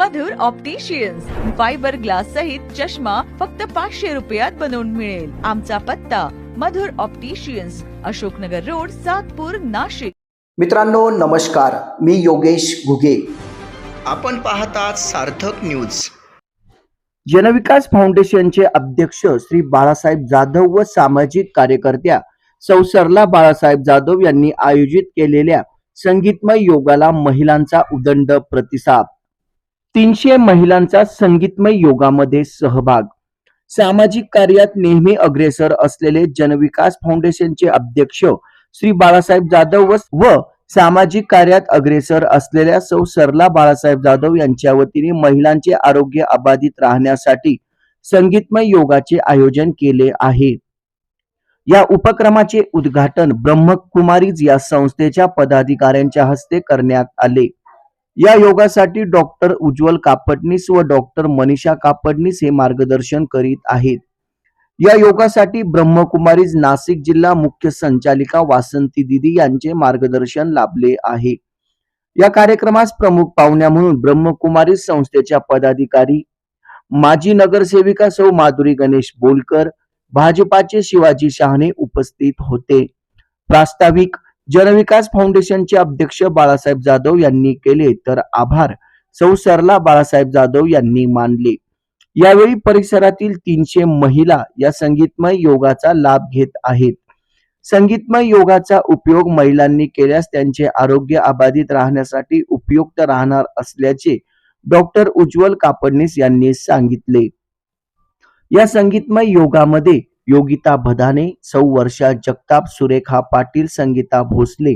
मधुर opticians fibre glass सहित चष्मा फक्त पाचशे रुपयात बनवून मिळेल. आमचा पत्ता मधुर ऑप्टिशियन्स अशोकनगर रोड सातपूर नाशिक. मित्रांनो नमस्कार. मी योगेश घुगे. आपण पाहतात सार्थक न्यूज जनविकास फाउंडेशनचे अध्यक्ष श्री बाळासाहेब जाधव व सामाजिक कार्यकर्त्या सौ सरला बाळासाहेब जाधव यांनी आयोजित केलेल्या संगीतमय योगाला महिलांचा उदंड प्रतिसाद. तीनशे महिलांचा संगीतमय योगामध्ये सहभाग. सामाजिक कार्यात नेहमी अग्रेसर असलेले जनविकास फाउंडेशनचे अध्यक्ष श्री बाळासाहेब जाधव व व सामाजिक कार्यात अग्रेसर असलेल्या सौ सरला बाळासाहेब जाधव यांच्या वतीने महिलांचे आरोग्य अबाधित राहण्यासाठी संगीतमय योगाचे आयोजन केले आहे. या उपक्रमाचे उद्घाटन ब्रह्मकुमारीज या संस्थेच्या पदाधिकाऱ्यांच्या हस्ते करण्यात आले. या योगासाठी डॉक्टर उज्ज्वल कापडनीस व डॉक्टर मनीषा कापडनीस हे मार्गदर्शन करीत आहेत. या योगासाठी ब्रह्मकुमारीज नाशिक जिल्हा मुख्य संचालिका वासंती दिदी यांचे मार्गदर्शन लाभले आहे. या कार्यक्रमास प्रमुख पाहुण्या म्हणून ब्रह्मकुमारी संस्थेच्या पदाधिकारी माजी नगरसेविका सौ माधुरी गणेश बोलकर भाजपाचे शिवाजी शहाणे उपस्थित होते. प्रास्ताविक जनविकास फाउंडेशनचे अध्यक्ष बाळासाहेब जाधव यांनी केले तर आभार. सौ सरला बाळासाहेब जाधव यांनी मानले. यावेळी परिसरातील तीनशे महिला या संगीतमय योगाचा लाभ घेत आहेत. संगीतमय योगाचा उपयोग महिलांनी केल्यास त्यांचे आरोग्य अबाधित राहण्यासाठी उपयुक्त राहणार असल्याचे डॉक्टर उज्ज्वल कापडनीस यांनी सांगितले. या संगीतमय योगामध्ये योगिता भदाने सौ वर्षा जगताप सुरेखा पाटील संगीता भोसले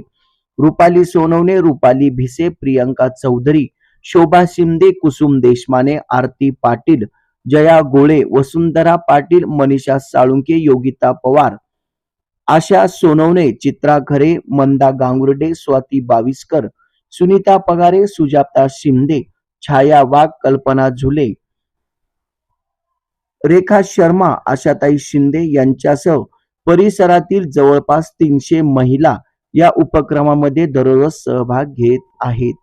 रुपाली सोनवणे रुपाली भिसे प्रियंका चौधरी शोभा शिंदे कुसुम देशमाने आरती पाटील जया गोळे वसुंधरा पाटील मनीषा साळुंके योगिता पवार आशा सोनवणे चित्रा खरे मंदा गांगुर्डे स्वाती बाविस्कर सुनीता पगारे सुजाता शिंदे छाया वाघ कल्पना झुले रेखा शर्मा आशाताई शिंदे यांच्यासह परिसरातील जवळपास तीनशे महिला या उपक्रमामध्ये दररोज सहभाग घेत आहेत.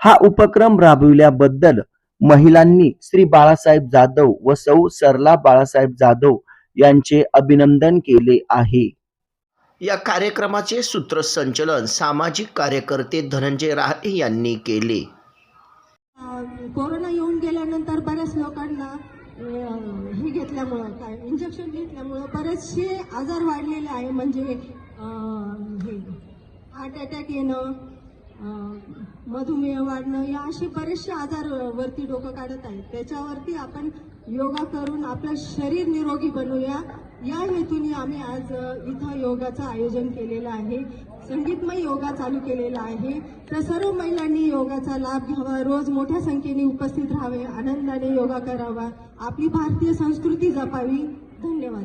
हा उपक्रम राबविल्याबद्दल महिलांनी श्री बाळासाहेब जाधव व सौ सरला बाळासाहेब जाधव यांचे अभिनंदन केले आहे. या कार्यक्रमाचे सूत्रसंचलन सामाजिक कार्यकर्ते धनंजय राहे यांनी केले. हे घेतल्यामुळं काय इंजेक्शन घेतल्यामुळं बरेचसे आजार वाढलेले आहे. म्हणजे हे हार्ट अटॅक येणं मधुमेह वाढणं या असे बरेचसे आजार वरती डोकं काढत आहेत. त्याच्यावरती आपण योगा करून आपलं शरीर निरोगी बनवूया. या हेतूने आम्ही आज इथं योगाचं आयोजन केलेलं आहे. संगीतमय योगा चालू केलेला आहे. तर सर्व महिलांनी योगाचा लाभ घ्यावा. रोज मोठ्या संख्येने उपस्थित राहावे. आनंदाने योगा करावा. आपली भारतीय संस्कृती जपावी. धन्यवाद.